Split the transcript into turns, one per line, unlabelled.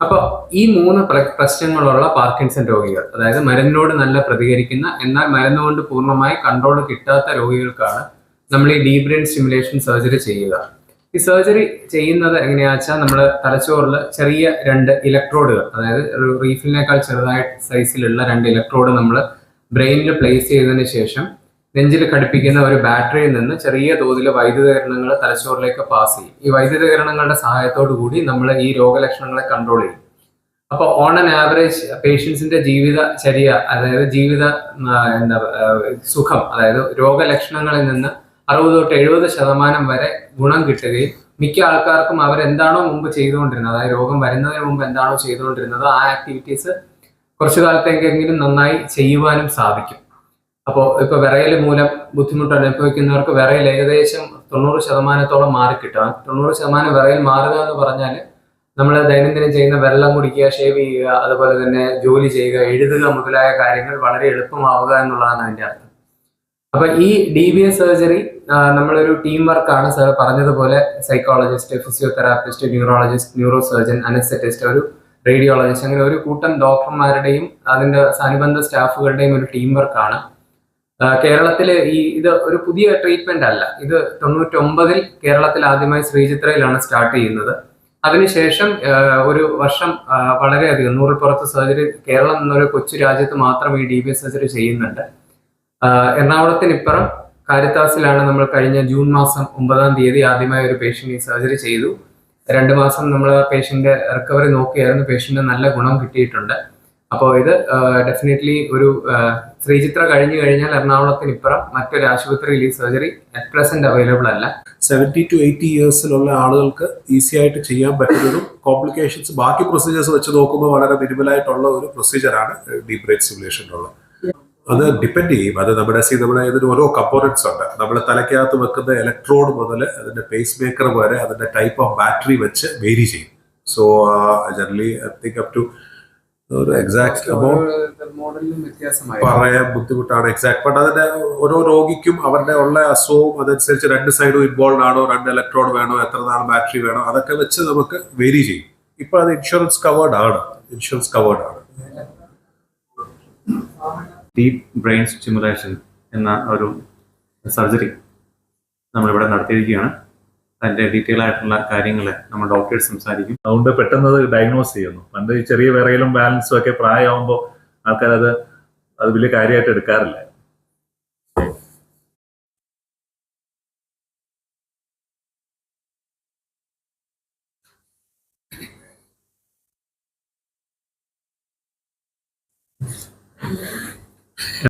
അപ്പോൾ ഈ മൂന്ന് പ്രശ്നങ്ങളുള്ള പാർക്കിൻസൺ രോഗികൾ അതായത് മരുന്നിനോട് നല്ല പ്രതികരിക്കുന്ന എന്നാൽ മരുന്ന് കൊണ്ട് പൂർണമായി കൺട്രോൾ കിട്ടാത്ത രോഗികൾക്കാണ് നമ്മൾ ഈ ഡീപ് ബ്രെയിൻ സ്റ്റിമുലേഷൻ സർജറി ചെയ്യുക. ഈ സർജറി ചെയ്യുന്നത് എങ്ങനെയാ വെച്ചാൽ നമ്മൾ തലച്ചോറിൽ ചെറിയ രണ്ട് ഇലക്ട്രോഡുകൾ അതായത് റീഫിലിനേക്കാൾ ചെറുതായ സൈസിലുള്ള രണ്ട് ഇലക്ട്രോഡ് നമ്മൾ ബ്രെയിനിൽ പ്ലേസ് ചെയ്തതിന് ശേഷം നെഞ്ചിൽ ഘടിപ്പിക്കുന്ന ഒരു ബാറ്ററിയിൽ നിന്ന് ചെറിയ തോതിൽ വൈദ്യുതകരണങ്ങൾ തലച്ചോറിലേക്ക് പാസ് ചെയ്യും. ഈ വൈദ്യുതകരണങ്ങളുടെ സഹായത്തോടു കൂടി നമ്മൾ ഈ രോഗലക്ഷണങ്ങളെ കൺട്രോൾ ചെയ്യും. അപ്പോൾ ഓൺ ആൻ ആവറേജ് പേഷ്യൻസിന്റെ ജീവിത ചര്യ അതായത് ജീവിത എന്താ സുഖം അതായത് രോഗലക്ഷണങ്ങളിൽ നിന്ന് അറുപത് തൊട്ട് എഴുപത് ശതമാനം വരെ ഗുണം കിട്ടുകയും മിക്ക ആൾക്കാർക്കും അവരെന്താണോ മുമ്പ് ചെയ്തുകൊണ്ടിരുന്നത് അതായത് രോഗം വരുന്നതിന് മുമ്പ് എന്താണോ ചെയ്തുകൊണ്ടിരുന്നത് ആ ആക്ടിവിറ്റീസ് കുറച്ചു കാലത്തേക്കെങ്കിലും നന്നായി ചെയ്യുവാനും സാധിക്കും. അപ്പോൾ ഇപ്പൊ വിറയൽ മൂലം ബുദ്ധിമുട്ട് അനുഭവിക്കുന്നവർക്ക് വിറയൽ ഏകദേശം തൊണ്ണൂറ് ശതമാനത്തോളം മാറിക്കിട്ടും തൊണ്ണൂറ് ശതമാനം വിറയൽ മാറുക എന്ന് പറഞ്ഞാൽ നമ്മൾ ദൈനംദിനം ചെയ്യുന്ന വെള്ളം കുടിക്കുക ഷേവ് ചെയ്യുക അതുപോലെ തന്നെ ജോലി ചെയ്യുക എഴുതുക മുതലായ കാര്യങ്ങൾ വളരെ എളുപ്പമാവുക എന്നുള്ളതാണ് അതിന്റെ അർത്ഥം. അപ്പൊ ഈ ഡി ബി എസ് സർജറി നമ്മളൊരു ടീം വർക്കാണ് സാർ പറഞ്ഞതുപോലെ psychologist physiotherapist neurologist neuro surgeon anaesthetist ഒരു റേഡിയോളജിസ്റ്റ് അങ്ങനെ ഒരു കൂട്ടം ഡോക്ടർമാരുടെയും അതിന്റെ അനുബന്ധ സ്റ്റാഫുകളുടെയും ഒരു ടീം വർക്കാണ്. കേരളത്തിൽ ഈ ഇത് ഒരു പുതിയ ട്രീറ്റ്മെന്റ് അല്ല. ഇത് തൊണ്ണൂറ്റൊമ്പതിൽ കേരളത്തിൽ ആദ്യമായി ശ്രീചിത്രയിലാണ് സ്റ്റാർട്ട് ചെയ്യുന്നത്. അതിനുശേഷം ഒരു വർഷം വളരെയധികം നൂറിൽ പുറത്ത് സർജറി കേരളം എന്നൊരു കൊച്ചു രാജ്യത്ത് മാത്രം ഈ ഡി ബി സർജറി ചെയ്യുന്നുണ്ട്. എറണാകുളത്തിനിപ്പുറം കാരിത്താസിലാണ് നമ്മൾ കഴിഞ്ഞ ജൂൺ മാസം ഒമ്പതാം തീയതി ആദ്യമായി ഒരു പേഷ്യന്റ് ഈ സർജറി ചെയ്തു. രണ്ട് മാസം നമ്മൾ പേഷ്യന്റ് റിക്കവറി നോക്കിയായിരുന്നു. പേഷ്യന്റ് നല്ല ഗുണം കിട്ടിയിട്ടുണ്ട്. അപ്പോൾ ഇത് ഡെഫിനറ്റ്ലി ഒരു ശ്രീചിത്ര കഴിഞ്ഞു കഴിഞ്ഞാൽ എറണാകുളത്തിനിപ്പുറം മറ്റൊരു ആശുപത്രിയിൽ ഈ സർജറി അറ്റ് പ്രസന്റ് അവൈലബിൾ അല്ല.
സെവന്റി ടു എയ്റ്റി ഇയേഴ്സിലുള്ള ആളുകൾക്ക് ഈസി ആയിട്ട് ചെയ്യാൻ പറ്റുന്നതും കോംപ്ലിക്കേഷൻസ് ബാക്കി പ്രൊസീജിയേഴ്സ് വെച്ച് നോക്കുമ്പോൾ വളരെ മിനിമലായിട്ടുള്ള ഒരു പ്രൊസീജിയറാണ് ഡീപ് ബ്രെയിൻ സിമുലേഷനിലുള്ള അത് ഡിപ്പെൻഡ് ചെയ്യും. അത് നമ്മുടെ സി നമ്മുടെ ഇതിന് ഓരോ കമ്പോണൻസ് ഉണ്ട്. നമ്മൾ തലയ്ക്കകത്ത് വെക്കുന്ന ഇലക്ട്രോഡ് മുതൽ അതിന്റെ പേസ് മേക്കർ വരെ അതിന്റെ ടൈപ്പ് ഓഫ് ബാറ്ററി വെച്ച് വേരി ചെയ്യും. So generally I think up to ഒരു എക്സാക്ട്
അപ്പോ
പറയാൻ ബുദ്ധിമുട്ടാണ് എക്സാക്ട് ബട്ട് അതിന്റെ ഓരോ രോഗിക്കും അവരുടെ ഉള്ള അസുഖവും അതനുസരിച്ച് രണ്ട് സൈഡും ഇൻവോൾവ് ആണോ രണ്ട് ഇലക്ട്രോഡ് വേണോ എത്ര നാൾ ബാറ്ററി വേണോ അതൊക്കെ വെച്ച് നമുക്ക് വേരി ചെയ്യും. ഇപ്പൊ അത് ഇൻഷുറൻസ് കവേർഡ് ആണ്. ഇൻഷുറൻസ് കവേർഡ് ആണ്.
ഡീപ് ബ്രെയിൻ സ്റ്റിമുലേഷൻ എന്ന ഒരു സർജറി നമ്മളിവിടെ നടത്തിയിരിക്കുകയാണ്. അതിന്റെ ഡീറ്റെയിൽ ആയിട്ടുള്ള കാര്യങ്ങൾ നമ്മൾ ഡോക്ടേഴ്സ് സംസാരിക്കും.
അതുകൊണ്ട് പെട്ടെന്ന് അത് ഡയഗ്നോസ് ചെയ്യുന്നു. പണ്ട് ചെറിയ വിറയിലും ബാലൻസും ഒക്കെ പ്രായമാകുമ്പോൾ ആൾക്കാരത് അത് വലിയ കാര്യമായിട്ട് എടുക്കാറില്ല.